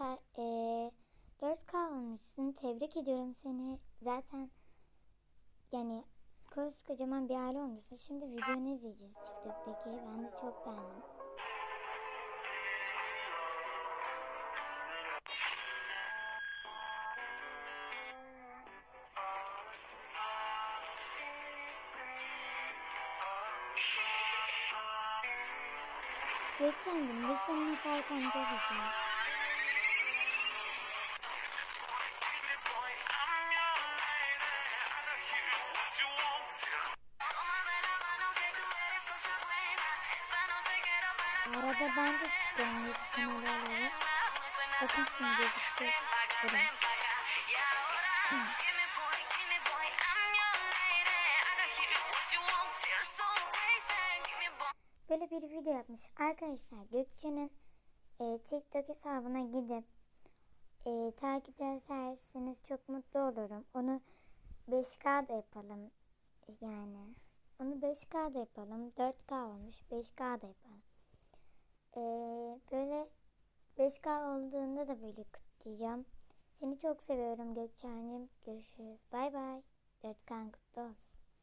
ta, e, 4K olmuşsun. Tebrik ediyorum seni. Zaten yani koskocaman bir aile olmuşsun. Şimdi videonu izleyeceğiz TikTok'taki. Ben de çok beğendim. Gökçen'cim biz seninle kalkan çok Arada ben de çıkıyorum yetişkin olayları. Bakın şimdi gözüktü. Durun. Böyle bir video yapmış. Arkadaşlar Gökçe'nin e, TikTok hesabına gidip e, takip ederseniz çok mutlu olurum. Onu 5K da yapalım. Yani onu 5K da yapalım. 4K olmuş. 5K da yapalım. E, böyle 5K olduğunda da böyle kutlayacağım. Seni çok seviyorum Gökçen'cim. Görüşürüz. Bay bay. 4K kutlu olsun.